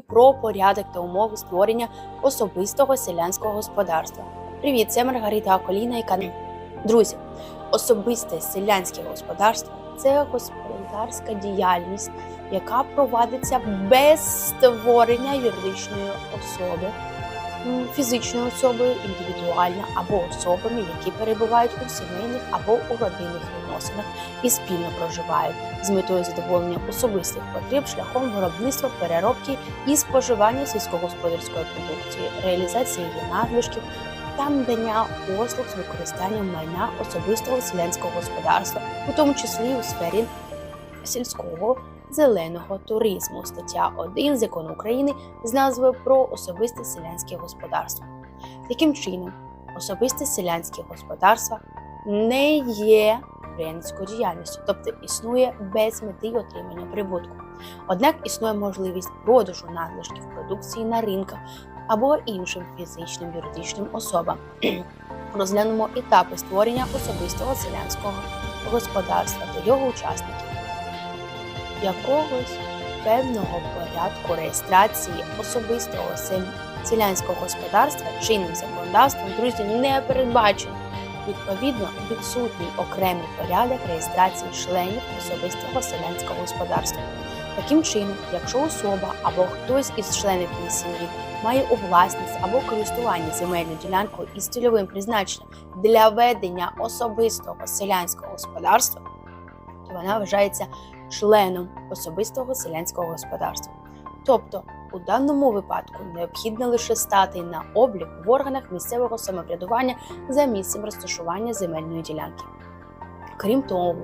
про порядок та умови створення особистого селянського господарства. Привіт, це Маргарита Аколіна і канал. Друзі, особисте селянське господарство це господарська діяльність, яка провадиться без створення юридичної особи, фізичною особою, індивідуально або особами, які перебувають у сімейних або у родинних відносинах і спільно проживають з метою задоволення особистих потреб шляхом виробництва, переробки і споживання сільськогосподарської продукції, реалізації її надлишків та надання послуг з використанням майна особистого селянського господарства, у тому числі у сфері сільського зеленого туризму. Стаття 1 закону України з назвою про особисте селянське господарство. Таким чином, особисте селянське господарство не є підприємницькою діяльністю, тобто існує без мети отримання прибутку. Однак існує можливість продажу надлишків продукції на ринках або іншим фізичним юридичним особам. Розглянемо етапи створення особистого селянського господарства та його учасників. Якогось певного порядку реєстрації особистого селянського господарства чинним законодавством, друзі, не передбачено. Відповідно, відсутній окремий порядок реєстрації членів особистого селянського господарства. Таким чином, якщо особа або хтось із членів її сім'ї має у власність або користування земельною ділянкою із цільовим призначенням для ведення особистого селянського господарства, то вона вважається членом особистого селянського господарства. Тобто, у даному випадку необхідно лише стати на облік в органах місцевого самоврядування за місцем розташування земельної ділянки. Крім того,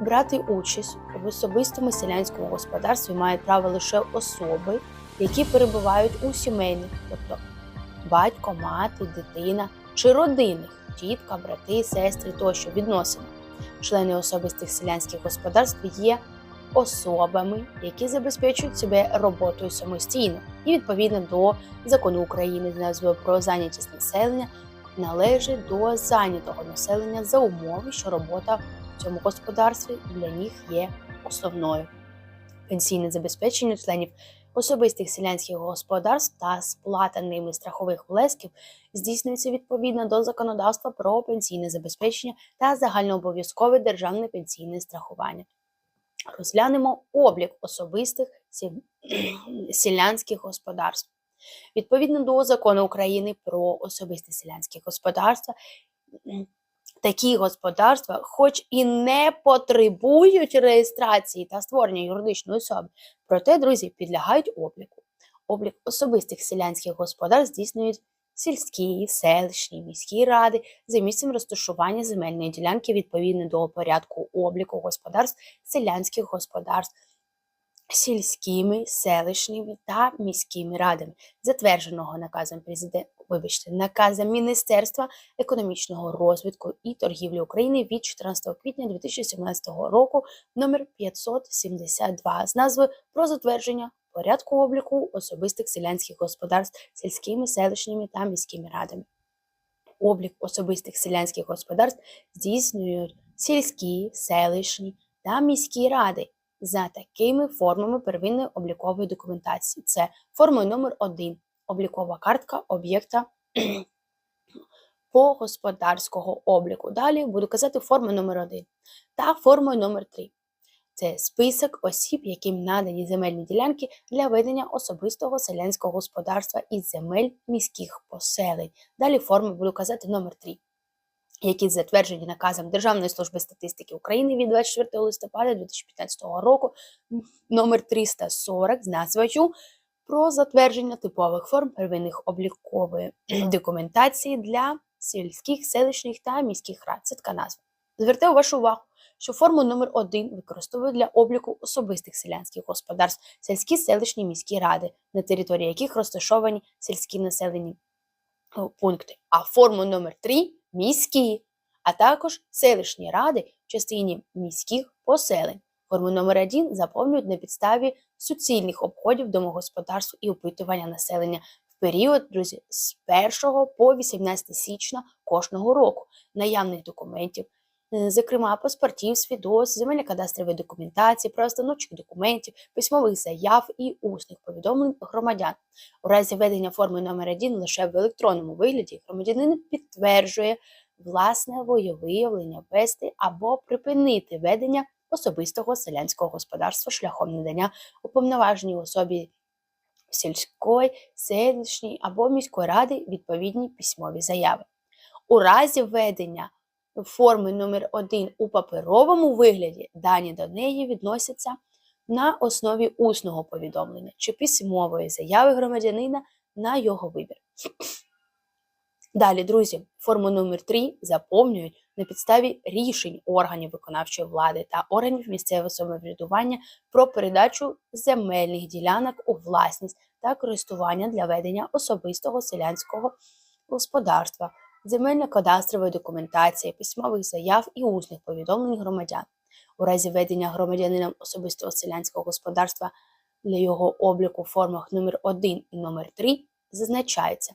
брати участь в особистому селянському господарстві мають право лише особи, які перебувають у сімейних, тобто батько, мати, дитина чи родинних, тітка, брати, сестри тощо відносини. Члени особистих селянських господарств є особами, які забезпечують себе роботою самостійно і відповідно до закону України з назвою про зайнятість населення належить до зайнятого населення за умови, що робота в цьому господарстві для них є основною. Пенсійне забезпечення членів особистих селянських господарств та сплата ними страхових внесків здійснюється відповідно до законодавства про пенсійне забезпечення та загальнообов'язкове державне пенсійне страхування. Розглянемо облік особистих селянських господарств. Відповідно до закону України про особисте селянське господарство, м, такі господарства, хоч і не потребують реєстрації та створення юридичної особи, проте, друзі, підлягають обліку. Облік особистих селянських господарств здійснюють сільські, селищні, міські ради за місцем розташування земельної ділянки відповідно до порядку обліку господарств селянських господарств сільськими, селищними та міськими радами, затвердженого наказом президента, вибачте, наказом Міністерства економічного розвитку і торгівлі України від 14 квітня 2017 року номер 572 з назвою про затвердження порядку обліку особистих селянських господарств сільськими, селищними та міськими радами. Облік особистих селянських господарств здійснюють сільські, селищні та міські ради за такими формами первинної облікової документації. Це формою номер 1 облікова картка об'єкта по господарського обліку. Далі буду казати форму номер 1 та формою номер 3 Це список осіб, яким надані земельні ділянки для ведення особистого селянського господарства із земель міських поселень. Далі форму буду казати номер 3 які затверджені наказом Державної служби статистики України від 24 листопада 2015 року номер 340 з назвою про затвердження типових форм первинних облікової документації для сільських, селищних та міських рад. Це така назва. Звертаю вашу увагу, що форму номер 1 використовують для обліку особистих селянських господарств, сільські селищні міські ради, на території яких розташовані сільські населені е, пункти. А форму номер 3 міські, а також селищні ради в частині міських поселень. Форму номер 1 заповнюють на підставі суцільних обходів домогосподарств і опитування населення в період, друзі, з 1 по 18 січня кожного року, наявних документів е, зокрема паспортів, свідоцтв, земельно-кадастрової документації, правоустановчих документів, письмових заяв і усних повідомлень громадян. У разі ведення форми номер 1 лише в електронному вигляді громадянин підтверджує власне волевиявлення вести або припинити ведення особистого селянського господарства шляхом надання уповноваженій особі сільської, селищній або міської ради відповідні письмові заяви. У разі введення форми номер 1 у паперовому вигляді дані до неї відносяться на основі усного повідомлення чи письмової заяви громадянина на його вибір. Далі, друзі, форму номер 3 заповнюють на підставі рішень органів виконавчої влади та органів місцевого самоврядування про передачу земельних ділянок у власність та користування для ведення особистого селянського господарства, земельно-кадастрової документації, письмових заяв і усних повідомлень громадян. У разі ведення громадянином особистого селянського господарства для його обліку в формах номер 1 і номер 3 зазначається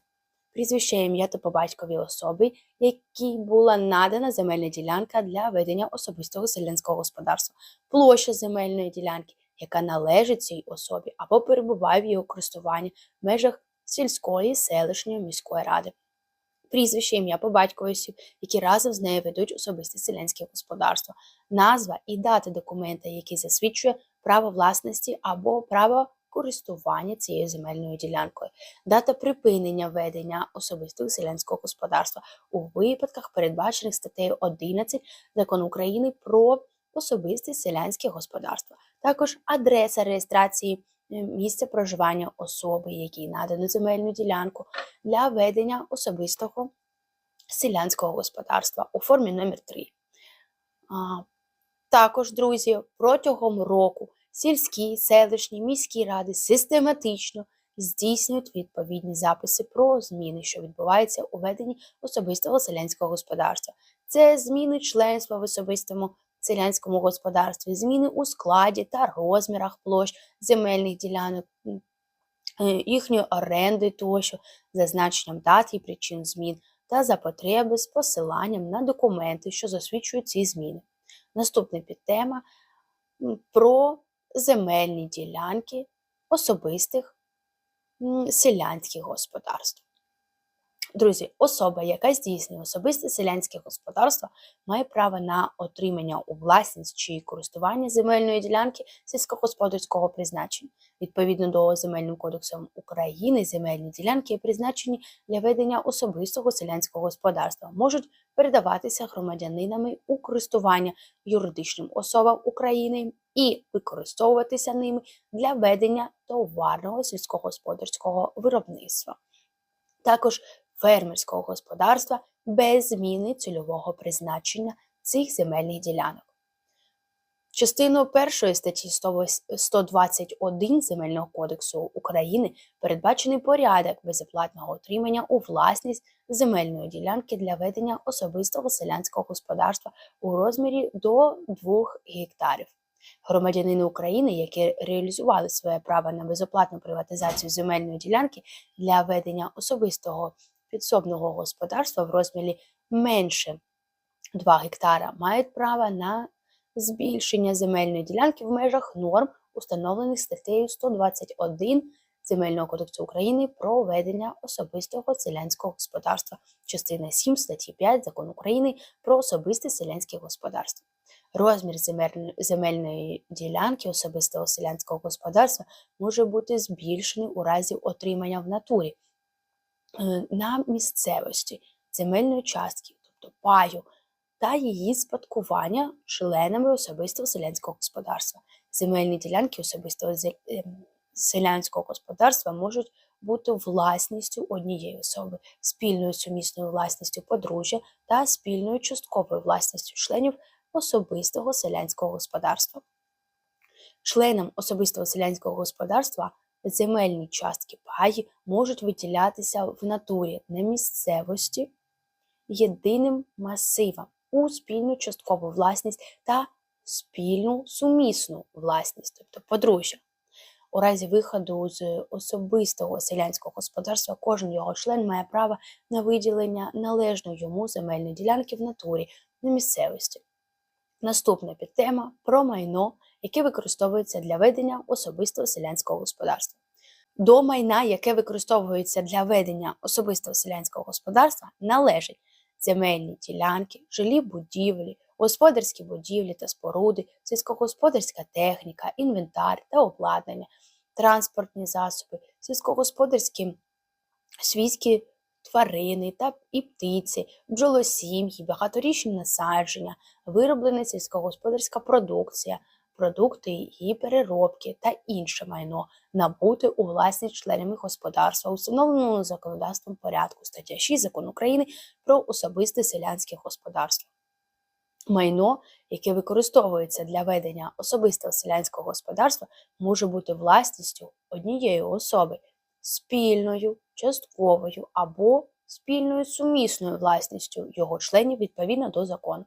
прізвище ім'я та по батькові особи, якій була надана земельна ділянка для ведення особистого селянського господарства, площа земельної ділянки, яка належить цій особі або перебуває в її користуванні в межах сільської, селищної міської ради. Прізвище, ім'я по батькові осіб, які разом з нею ведуть особисте селянське господарство, назва і дата документа, який засвідчує право власності або право користування цією земельною ділянкою, дата припинення ведення особистого селянського господарства у випадках, передбачених статтею 11 закону України про особисте селянське господарство, також адреса реєстрації е, місця проживання особи, якій надано земельну ділянку для ведення особистого селянського господарства у формі номер 3. Також, друзі, протягом року сільські, селищні, міські ради систематично здійснюють відповідні записи про зміни, що відбуваються у веденні особистого селянського господарства. Це зміни членства в особистому селянському господарстві, зміни у складі та розмірах площ земельних ділянок, е, їхньої оренди тощо, зазначенням дат і причин змін та за потреби з посиланням на документи, що засвідчують ці зміни. Наступна підтема про земельні ділянки особистих селянських господарств. Друзі, особа, яка здійснює особисте селянське господарство, має право на отримання у власність чи користування земельної ділянки сільськогосподарського призначення. Відповідно до Земельним кодексом України, земельні ділянки, призначені для ведення особистого селянського господарства, можуть передаватися громадянинами у користування юридичним особам України і використовуватися ними для ведення товарного сільськогосподарського виробництва. Також фермерського господарства без зміни цільового призначення цих земельних ділянок. Частиною першої статті 121 Земельного кодексу України передбачений порядок безоплатного отримання у власність земельної ділянки для ведення особистого селянського господарства у розмірі до 2 гектарів. Громадянини України, які реалізували своє право на безоплатну приватизацію земельної ділянки для ведення особистого підсобного господарства в розмірі менше 2 гектара, мають право на збільшення земельної ділянки в межах норм, установлених статтею 121 Земельного кодексу України про ведення особистого селянського господарства, частина 7 статті 5 закону України про особисте селянське господарство. Розмір земельної ділянки особистого селянського господарства може бути збільшений у разі отримання в натурі е, на місцевості земельної частки, тобто паю, та її спадкування членами особистого селянського господарства. Земельні ділянки особистого ем, селянського господарства можуть бути власністю однієї особи, спільною сумісною власністю подружжя та спільною частковою власністю членів особистого селянського господарства. Членам особистого селянського господарства земельні частки паї можуть виділятися в натурі на місцевості єдиним масивом у спільну часткову власність та спільну сумісну власність, тобто подружжя. У разі виходу з особистого селянського господарства кожен його член має право на виділення належної йому земельної ділянки в натурі на місцевості. Наступна підтема про майно, яке використовується для ведення особистого селянського господарства. До майна, яке використовується для ведення особистого селянського господарства, належать земельні ділянки, жилі будівлі, господарські будівлі та споруди, сільськогосподарська техніка, інвентар та обладнання, транспортні засоби, сільськогосподарські свійські тварини та і птиці, бджолосім'ї, багаторічні насадження, вироблена сільськогосподарська продукція, продукти її переробки та інше майно, набути у власність членами господарства, установленого законодавством порядку стаття 6 Закону України про особисте селянське господарство. Майно, яке використовується для ведення особистого селянського господарства, може бути власністю однієї особи, спільною, частковою або спільною сумісною власністю його членів відповідно до закону.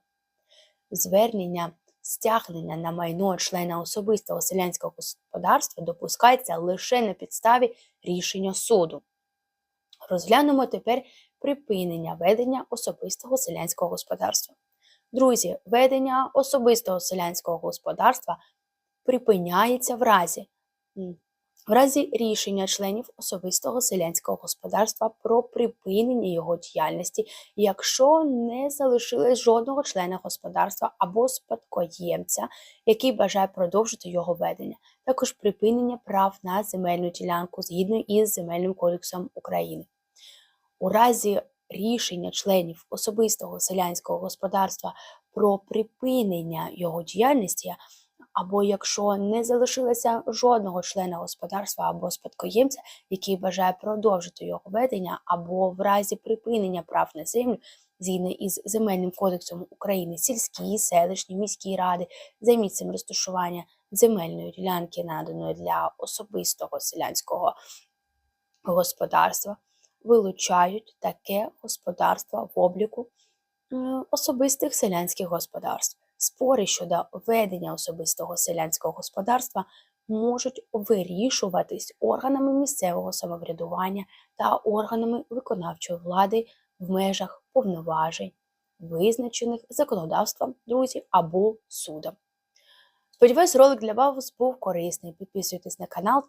Звернення стягнення на майно члена особистого селянського господарства допускається лише на підставі рішення суду. Розглянемо тепер припинення ведення особистого селянського господарства. Друзі, ведення особистого селянського господарства припиняється в разі, в разі рішення членів особистого селянського господарства про припинення його діяльності, якщо не залишилось жодного члена господарства або спадкоємця, який бажає продовжити його ведення, також припинення прав на земельну ділянку згідно із Земельним кодексом України. У разі рішення членів особистого селянського господарства про припинення його діяльності, або якщо не залишилося жодного члена господарства або спадкоємця, який бажає продовжити його ведення, або в разі припинення прав на землю згідно із Земельним кодексом України сільські, селищні, міські ради за місцем розташування земельної ділянки, наданої для особистого селянського господарства, вилучають таке господарство в обліку е, особистих селянських господарств. Спори щодо ведення особистого селянського господарства можуть вирішуватись органами місцевого самоврядування та органами виконавчої влади в межах повноважень, визначених законодавством друзів або судом. Сподіваюсь, ролик для вас був корисний. Підписуйтесь на канал,